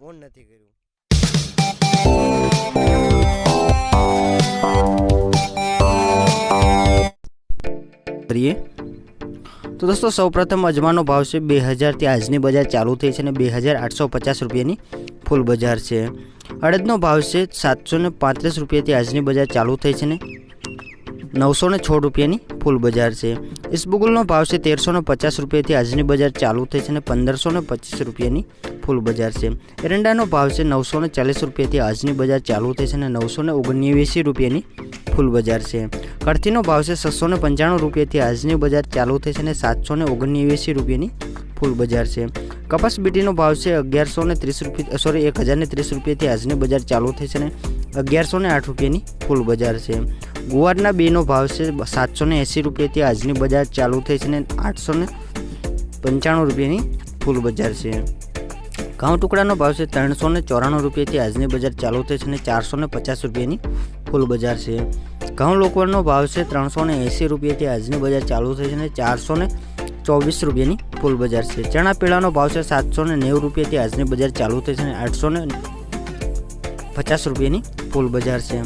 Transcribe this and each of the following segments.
On નથી કર્યું. કરીએ? તો દોસ્તો, સૌપ્રથમ અજમાનો ભાવ છે બે હજારથી આજની બજાર ચાલુ થઈ છે અને બે હજાર આઠસો પચાસ રૂપિયાની ફૂલ બજાર છે. અડદનો ભાવ છે સાતસો ને પાંત્રીસ રૂપિયાથી આજની બજાર ચાલુ થઈ છે ને નવસો ને છ રૂપિયાની ફૂલ બજાર છે. ઇસબુગુલનો ભાવ છે તેરસો ને પચાસ રૂપિયાથી આજની બજાર ચાલુ થઈ છે અને પંદરસો ને પચીસ રૂપિયાની ફૂલ બજાર છે. એરંડાનો ભાવ છે નવસો ને ચાલીસ રૂપિયાથી આજની બજાર ચાલુ થઈ છે અને નવસો ને ઓગણએંસી રૂપિયાની ફૂલ બજાર છે. કળથીનો ભાવ છે છસો ને પંચાણું રૂપિયાથી આજની બજાર ચાલુ થઈ છે અને સાતસો ને ઓગણએંસી રૂપિયાની ફૂલ બજાર છે. કપાસ બીટીનો ભાવ છે અગિયારસો ને ત્રીસ રૂપિયા, સોરી, એક હજારને ત્રીસ રૂપિયાથી આજની બજાર ચાલુ થઈ છે અને અગિયારસો ને આઠ રૂપિયાની ફૂલ બજાર છે. ગુવારના બેનો ભાવ છે સાતસો ને એંસી રૂપિયાથી આજની બજાર ચાલુ થઈ છે ને આઠસો ને પંચાણું રૂપિયાની ફૂલ બજાર છે. ઘઉં ટુકડાનો ભાવ છે ત્રણસો ને ચોરાણું રૂપિયાથી આજની બજાર ચાલુ થઈ છે ને ચારસો ને પચાસ રૂપિયાની ફૂલ બજાર છે. ઘઉં લોકવણનો ભાવ છે ત્રણસો ને એંસી રૂપિયાથી આજની બજાર ચાલુ થઈ છે અને ચારસો ને ચોવીસ રૂપિયાની ફૂલ બજાર છે. ચણા પીળાનો ભાવ છે સાતસો ને નેવું રૂપિયાથી આજની બજાર ચાલુ થઈ છે અને આઠસો ને પચાસ રૂપિયાની ફૂલ બજાર છે.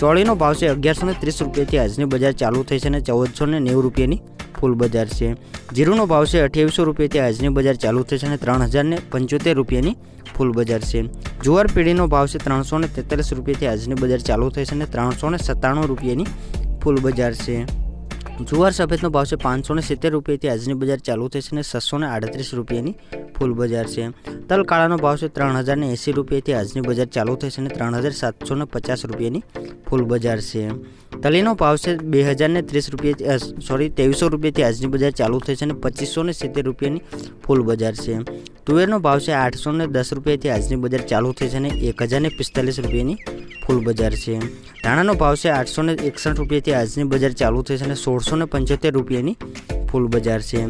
ચોળીનો ભાવ છે અગિયારસો ને ત્રીસ રૂપિયાથી આજની બજાર ચાલુ થઈ છે અને ચૌદસો ને નેવું રૂપિયાની ફૂલ બજાર છે. જીરુનો ભાવ છે અઠ્યાવીસો રૂપિયાથી આજની બજાર ચાલુ થઈ છે અને ત્રણ હજાર ને પંચોતેર રૂપિયાની ફૂલ બજાર છે. જુવાર પેઢીનો ભાવ છે ત્રણસો ને તેતાલીસ રૂપિયાથી આજની બજાર ચાલુ થઈ છે અને ત્રણસો ને સત્તાણું રૂપિયાની ફૂલ બજાર છે. જુવાર સફેદનો ભાવ છે પાંચસો ને સિત્તેર રૂપિયાથી આજની બજાર ચાલુ થઈ છે અને છસો ને આડત્રીસ રૂપિયાની ફૂલ બજાર છે. તલ કાળાનો ભાવ છે ત્રણ હજાર ને એંસી રૂપિયાથી આજની બજાર ચાલુ થઈ છે અને ત્રણ હજાર સાતસો ને પચાસ રૂપિયાની ફૂલ બજાર છે. તલીનો ભાવ છે બે હજાર ને ત્રીસ રૂપિયાથી સોરી ત્રેવીસો રૂપિયાથી આજની બજાર ચાલુ થઈ છે અને પચીસો ને સિત્તેર રૂપિયાની ફૂલ બજાર છે. તુવેરનો ભાવ છે આઠસો ને દસ રૂપિયાથી આજની બજાર ચાલુ થઈ છે અને એક હજાર ને પિસ્તાલીસ રૂપિયાની ફૂલ બજાર છે. ધાણાનો ભાવ છે આઠસો ને એકસઠ રૂપિયાથી આજની બજાર ચાલુ થઈ છે અને સોળસો ને પંચોતેર રૂપિયાની ફૂલ બજાર છે.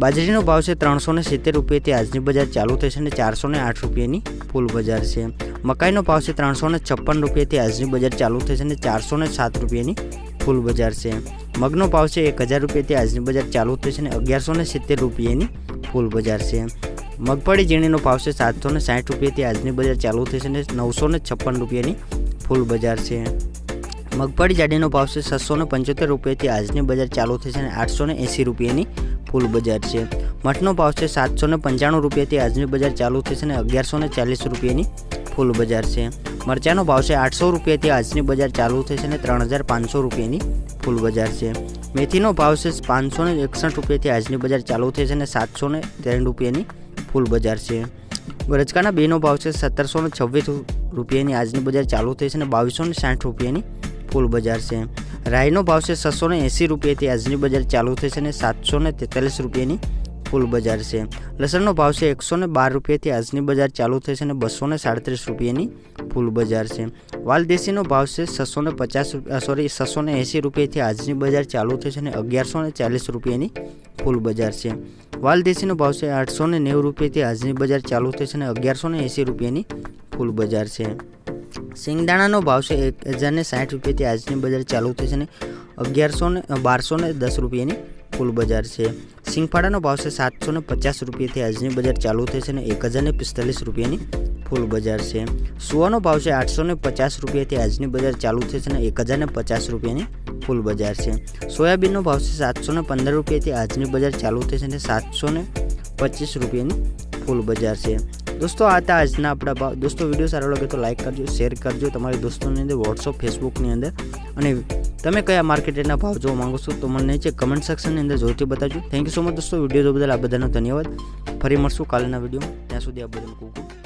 બાજરીનો ભાવ છે ત્રણસો ને સિત્તેર રૂપિયાથી આજની બજાર ચાલુ થઈ છે અને ચારસો ને આઠ રૂપિયાની ફૂલ બજાર છે. મકાઈનો ભાવ છે ત્રણસો ને છપ્પન રૂપિયાથી આજની બજાર ચાલુ છે અને ચારસો ને સાત રૂપિયાની ફૂલ બજાર છે. મગનો ભાવ છે એક હજાર રૂપિયાથી આજની બજાર ચાલુ થઈ છે અને અગિયારસો ને સિત્તેર રૂપિયાની ફૂલ બજાર છે. મગફળી ઝીણીનો ભાવ છે સાતસો ને સાઠ રૂપિયાથી આજની બજાર ચાલુ થઈ છે અને નવસો ને છપ્પન રૂપિયાની ફૂલ બજાર છે. મગફળી જાડીનો ભાવ છે છસો ને પંચોતેર રૂપિયાથી આજની બજાર ચાલુ છે અને આઠસો ને એંસી રૂપિયાની ફૂલ બજાર છે. મઠનો ભાવ છે સાતસો ને પંચાણું રૂપિયાથી આજની બજાર ચાલુ થશે અને અગિયારસો ને ચાલીસ રૂપિયાની ફૂલ બજાર છે. મરચાંનો ભાવ છે આઠસો રૂપિયાથી આજની બજાર ચાલુ થશે અને ત્રણ હજાર પાંચસો રૂપિયાની ફૂલ બજાર છે. મેથીનો ભાવ છે પાંચસો ને એકસઠ રૂપિયાથી આજની બજાર ચાલુ થશે અને સાતસો ને ત્રણ રૂપિયાની ફૂલ બજાર છે. રચકાના બેનો ભાવ છે સત્તરસો ને છવ્વીસ રૂપિયાની આજની બજાર ચાલુ થઈ છે અને બાવીસો ને સાઠ રૂપિયાની ફૂલ બજાર છે. રાઈનો ભાવ છે છસો ને એંસી રૂપિયાથી આજની બજાર ચાલુ થઈ છે અને સાતસો ને તેતાલીસ રૂપિયાની ફૂલ બજાર છે. લસણનો ભાવ છે એકસો ને બાર રૂપિયાથી આજની બજાર ચાલુ થઈ છે અને બસો ને સાડત્રીસ રૂપિયાની ફૂલ બજાર છે. વાલદેશીનો ભાવ છે છસો ને પચાસ સોરી છસો ને એંસી રૂપિયાથી આજની બજાર ચાલુ થઈ છે અને અગિયારસો ને ચાલીસ રૂપિયાની ફૂલ બજાર છે. વાલદેશીનો ભાવ છે આઠસો ને નેવું રૂપિયાથી આજની બજાર ચાલુ થઈ છે અને અગિયારસો ને એંસી રૂપિયાની ફૂલ બજાર છે. સિંગદાણાનો ભાવ છે એક હજાર ને સાઠ રૂપિયાથી આજની બજાર ચાલુ થઈ છે અને અગિયારસો ને બારસો ને દસ રૂપિયાની ફૂલ બજાર છે. શિંગફાળાનો ભાવ છે સાતસો ને પચાસ રૂપિયાથી આજની બજાર ચાલુ થઈ છે અને એક હજાર ને પિસ્તાલીસ રૂપિયાની ફૂલ બજાર છે. સુવાનો ભાવ છે આઠસો ને પચાસ રૂપિયાથી આજની બજાર ચાલુ થઈ છે અને એક હજાર ને પચાસ રૂપિયાની ફૂલ બજાર છે. સોયાબીનનો ભાવ છે સાતસો ને પંદર રૂપિયાથી આજની બજાર ચાલુ છે અને સાતસો ને પચીસ રૂપિયાની ફૂલ બજાર છે. દોસ્તો, આ હતા આજના આપણા ભાવ. દોસ્તો, વીડિયો સારો લાગે તો લાઈક કરજો શેર કરજો તમારી દોસ્તોની અંદર વોટ્સઅપ ફેસબુકની અંદર. અને તમે કયા માર્કેટના ભાવ જોવા માંગો છો તો મને નીચે કમેન્ટ સેક્શનની અંદર જોઈતી બતાવજો. થેન્ક યુ સો મચ દોસ્તો, વીડિયો જોવા બદલ આ બધાનો ધન્યવાદ. ફરી મળશું કાલના વીડિયો ત્યાં સુધી આ બધાનું ખૂબ